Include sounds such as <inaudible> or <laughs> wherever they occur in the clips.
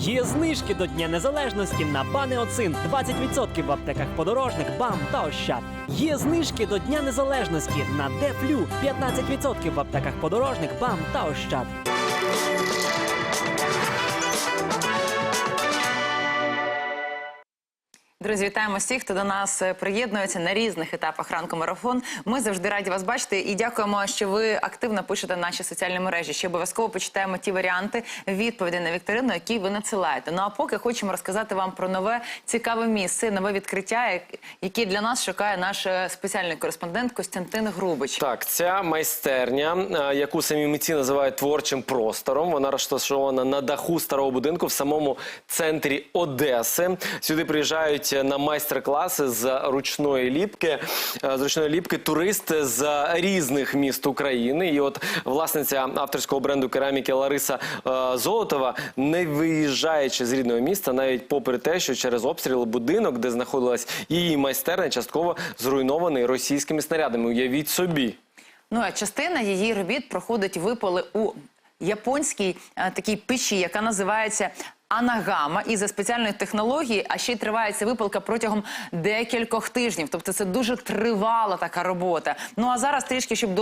Є знижки до Дня Незалежності на Банеоцин 20% в аптеках подорожник, БАМ та Ощад. Є знижки до Дня Незалежності на Дефлю 15% в аптеках подорожник, БАМ та Ощад. Друзі, вітаємо всіх, хто до нас е, приєднується на різних етапах ранку марафон. Ми завжди раді вас бачити і дякуємо, що ви активно пишете наші соціальні мережі. Ще обов'язково почитаємо ті варіанти відповідей на вікторину, які ви надсилаєте. Ну а поки хочемо розказати вам про нове цікаве місце, нове відкриття, як- яке для нас шукає наш е, спеціальний кореспондент Костянтин Грубич. Так, ця майстерня, е, яку самі митці називають творчим простором, вона розташована на даху старого будинку в самому центрі Одеси. Сюди приїжджають на майстер-класи з ручної ліпки. е, З ручної ліпки туристи з різних міст України. І от власниця авторського бренду кераміки Лариса е, Золотова, не виїжджаючи з рідного міста, навіть попри те, що через обстріл будинок, де знаходилась її майстерня, частково зруйнований російськими снарядами. Уявіть собі. Ну а частина її робіт проходить випали у японській е, такій печі, яка називається. Анагама і за спеціальної технології, а ще й триває випалка протягом декількох тижнів. Тобто це дуже тривала така робота. Ну а зараз трішки, щоб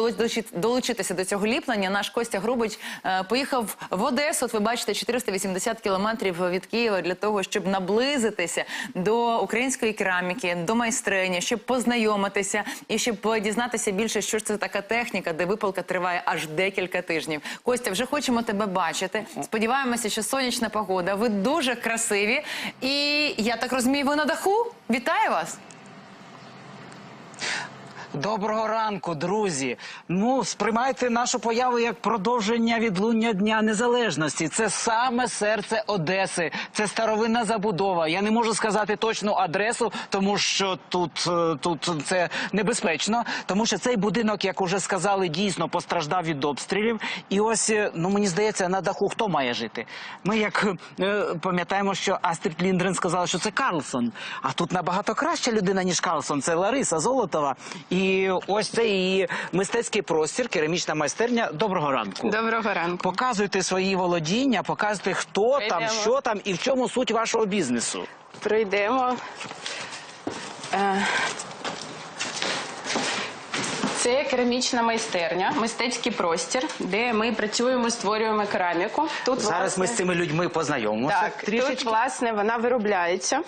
долучитися до цього ліплення, наш Костя Грубич е, поїхав в Одесу. От ви бачите, 480 кілометрів від Києва для того, щоб наблизитися до української кераміки, до майстрині, щоб познайомитися і щоб дізнатися більше, що ж це така техніка, де випалка триває аж декілька тижнів. Костя, вже хочемо тебе бачити. Сподіваємося, що сонячна погода. Ви дуже красиві. І я так розумію, ви на даху. Вітаю вас! Доброго ранку, друзі. Ну, сприймайте нашу появу як продовження відлуння Дня Незалежності. Це саме серце Одеси. Це старовинна забудова. Я не можу сказати точну адресу, тому що тут, е, тут це небезпечно. Тому що цей будинок, як уже сказали, дійсно постраждав від обстрілів. І ось, е, ну мені здається, на даху хто має жити? Ми як е, пам'ятаємо, що Астрід Ліндрен сказала, що це Карлсон. А тут набагато краща людина, ніж Карлсон. Це Лариса Золотова. І ось це її мистецький простір, керамічна майстерня. Доброго ранку. Доброго ранку. Показуйте свої володіння, показуйте, хто там, що там і в чому суть вашого бізнесу. Прийдемо. Е, Це керамічна майстерня, мистецький простір, де ми працюємо, створюємо кераміку. Тут Зараз ми з цими людьми познайомимося. так, трішечки. тут власне вона виробляється.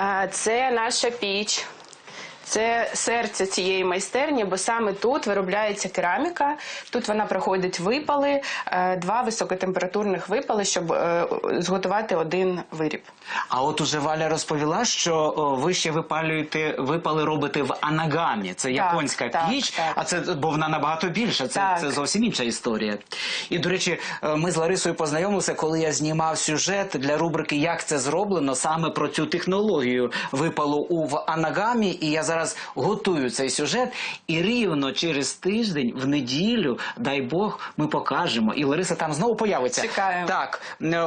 Е, Це наша піч. Це серце цієї майстерні, бо саме тут виробляється кераміка. Тут вона проходить випали, е, два високотемпературних випали, щоб е, зготувати один виріб. А от уже Валя розповіла, що ви ще випалюєте, випали робите в анагамі. Це японська так, піч, так. а це бо вона набагато більша. Це, Так. це зовсім інша історія. І до речі, е, ми з Ларисою познайомилися, коли я знімав сюжет для рубрики Як це зроблено саме про цю технологію випалу у в анагамі. І я зараз готую цей сюжет. І рівно через тиждень, в неділю, дай Бог, ми покажемо. І Лариса там знову появиться. Чекаємо. Так,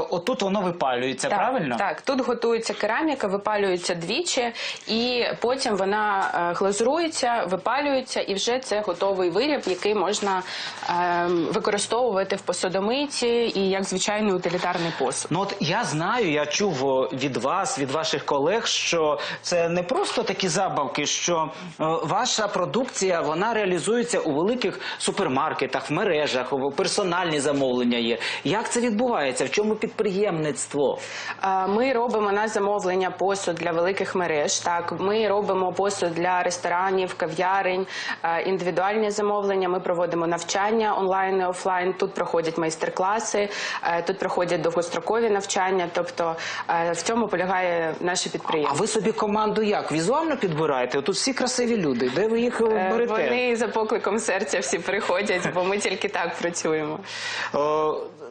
отут воно випалюється, правильно? Так, тут готується кераміка, випалюється двічі, і потім вона е, глазурується, випалюється, і вже це готовий виріб, який можна е, використовувати в посудомийці і як звичайний утилітарний посуд. Ну от я знаю, я чув від вас, від ваших колег, що це не просто такі забавки, що е, ваша продукція вона реалізується у великих супермаркетах, в мережах, персональні замовлення є. Як це відбувається? В чому підприємництво? Е, Ми робимо на замовлення посуд для великих мереж. Так, ми робимо посуд для ресторанів, кав'ярень, е, індивідуальні замовлення. Ми проводимо навчання онлайн і офлайн. Тут проходять майстер-класи, тут проходять довгострокові навчання. Тобто в цьому полягає наше А ви собі команду як? Візуально підбираєте? Тут всі красиві люди. Де ви їх е, Е, берете? Вони за покликом серця всі приходять, бо ми тільки так працюємо.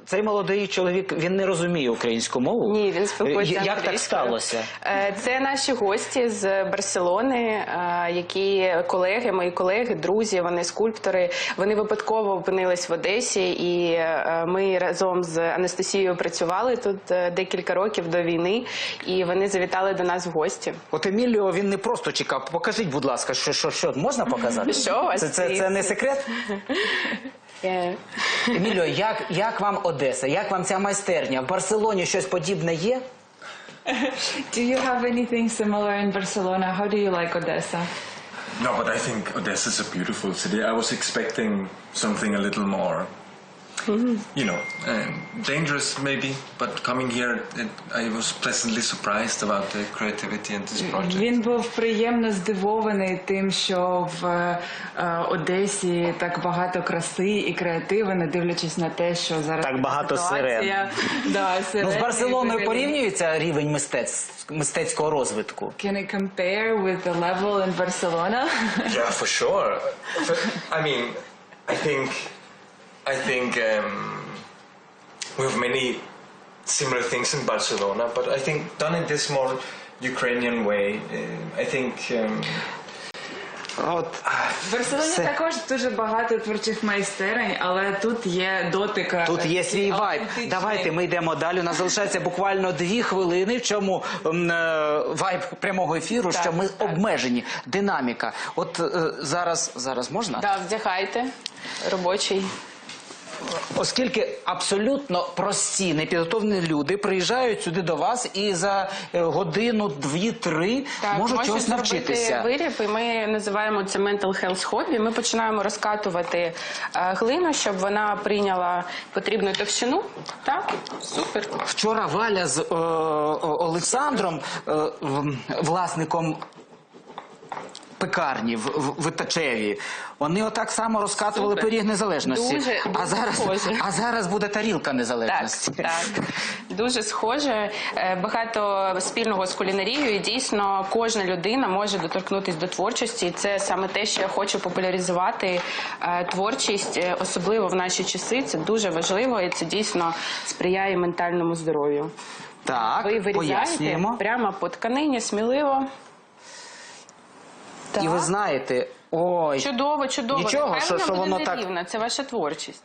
Цей молодий чоловік він не розуміє українську мову. Ні, він спілкується Як так сталося? Е, Це наші гості з Барселони, е, які колеги, мої колеги, друзі, вони скульптори. Вони випадково опинились в Одесі, і е, ми разом з Анастасією працювали тут декілька років до війни, і вони завітали до нас в гості. От Еміліо він не просто чекав. Покажіть, будь ласка, що, що, що можна показати? Що у вас це, це, це не секрет? Е, Еміліо, як, як вам Одеса? Як вам ця майстерня? В Барселоні щось подібне є? Do you have anything similar in Barcelona? How do you like Odessa? No, but I think Odessa is a beautiful city. I was expecting something a little more, <laughs> you know, um, dangerous maybe. But coming here, it, I was pleasantly surprised about the creativity in this project. Він був приємно здивований тим, що в е, Одесі так багато краси і креативи, не дивлячись на те, що зараз Так багато ситуація. <laughs> Да, Ну, з Барселоною порівнюється рівень мистецтв, мистецького розвитку. Can you compare with the level in Barcelona? Yeah, for sure. But, <laughs> I mean, I think, I think um, we have many similar things in Barcelona, but I think done in this more Ukrainian way. Uh, I think. Um, От, В Барселоні Все. також дуже багато творчих майстерень, але тут є дотика. Тут є свій вайб. Давайте ми йдемо далі. У нас залишається буквально дві хвилини. В чому м, е, вайб прямого ефіру, Так, що ми так. обмежені. Динаміка. От е, зараз, зараз можна? да, вдягайте робочий. Оскільки абсолютно прості, непідготовлені люди приїжджають сюди до вас і за е, годину, дві-три можуть чогось навчитися. виріб, і ми називаємо це mental health hobby. Ми починаємо розкатувати е, глину, щоб вона прийняла потрібну товщину. Так, супер. Вчора Валя з е, О- Олександром, власником пекарні в, в Витачеві, вони отак само розкатували Супер. пиріг незалежності. Дуже, а дуже зараз, схоже. а зараз буде тарілка незалежності. так. Дуже схоже. Е, Багато спільного з кулінарією. І дійсно кожна людина може доторкнутися до творчості. І це саме те, що я хочу популяризувати. Е, Творчість, е, особливо в наші часи, це дуже важливо і це дійсно сприяє ментальному здоров'ю. Так, Ви вирізаєте пояснюємо. прямо по тканині, сміливо. Так. І ви знаєте, ой, Чудово, чудово. Нічого, Нехай що- вона що буде воно так- нерівна. Це ваша творчість.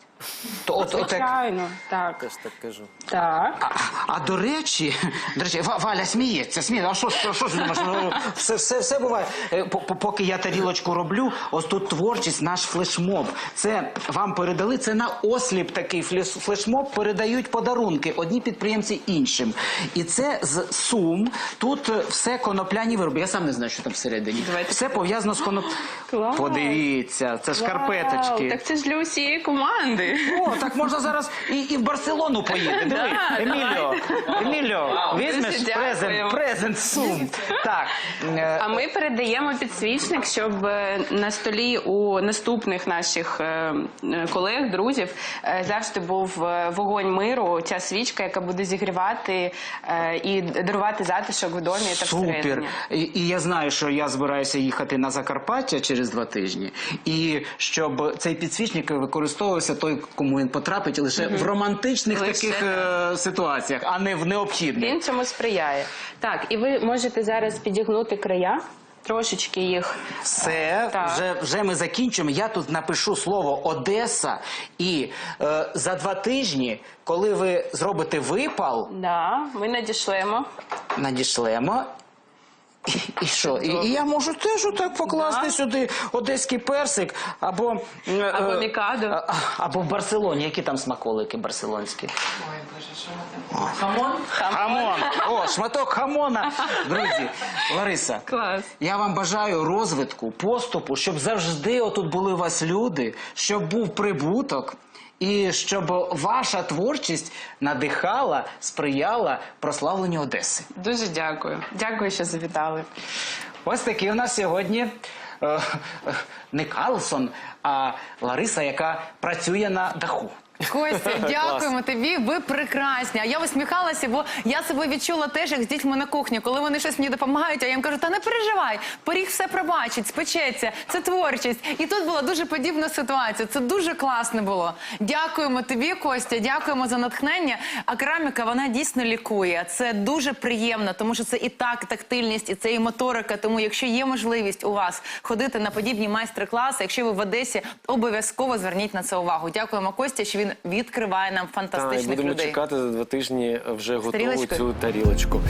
То, от, от, так, Звичайно, так. Теж так кажу. Так. А, а до речі, до речі, Ва- Валя сміється, сміється. А що, що, що ж думаєш? Ну, все, все, все буває. Е, по- по- Поки я тарілочку роблю, ось тут творчість, наш флешмоб. Це вам передали, це на осліп такий флеш- флешмоб передають подарунки одні підприємці іншим. І це з сум. Тут е, все конопляні вироби. Я сам не знаю, що там всередині. Давайте Все пов'язано з коноп... <gasps> Клас. Подивіться, це шкарпеточки. Вау, так це ж для усієї команди. О, так можна зараз і, і в Барселону поїти. Диви, Еміліо, Еміліо, візьмеш Дуже презент, презент сум. Так. е, А ми передаємо підсвічник, щоб е, на столі у наступних наших е, е, колег, друзів е, завжди був е, вогонь миру, ця свічка, яка буде зігрівати е, і дарувати затишок в домі та Супер. всередині. І, і я знаю, що я збираюся їхати на Закарпаття через два тижні, і щоб цей підсвічник використовувався той, кому він потрапить, лише в романтичних Лише таких е, ситуаціях, а не в необхідних. Він цьому сприяє. Так, і ви можете зараз підігнути края, трошечки їх. Все, Так. вже, вже ми закінчимо. Я тут напишу слово Одеса, і е, за два тижні, коли ви зробите випал, Да, ми надішлемо. надішлемо. І, що? І, і я можу теж отак покласти Да. сюди одеський персик або, е, Або е, мікадо. а- або в Барселоні. Які там смаколики барселонські? Хамон? Хамон. О, шматок хамона. Друзі, Лариса. Клас. Я вам бажаю розвитку, поступу, щоб завжди отут були у вас люди, щоб був прибуток. І щоб ваша творчість надихала, сприяла прославленню Одеси. Дуже дякую. Дякую, що завітали. Ось такий у нас сьогодні е, е, не Карлсон, а Лариса, яка працює на даху. Костя, дякуємо тобі. Ви прекрасні. А я усміхалася, бо я себе відчула теж як з дітьми на кухні, коли вони щось мені допомагають. А я їм кажу, та не переживай, поріг все пробачить, спечеться. Це творчість. І тут була дуже подібна ситуація. Це дуже класно було. Дякуємо тобі, Костя. Дякуємо за натхнення. А кераміка вона дійсно лікує. Це дуже приємно, тому що це і так тактильність, і це і моторика. Тому, якщо є можливість у вас ходити на подібні майстер-класи, якщо ви в Одесі, обов'язково зверніть на це увагу. Дякуємо Костя, що він відкриває нам Так, будемо людей. чекати за два тижні вже готову цю тарілочку.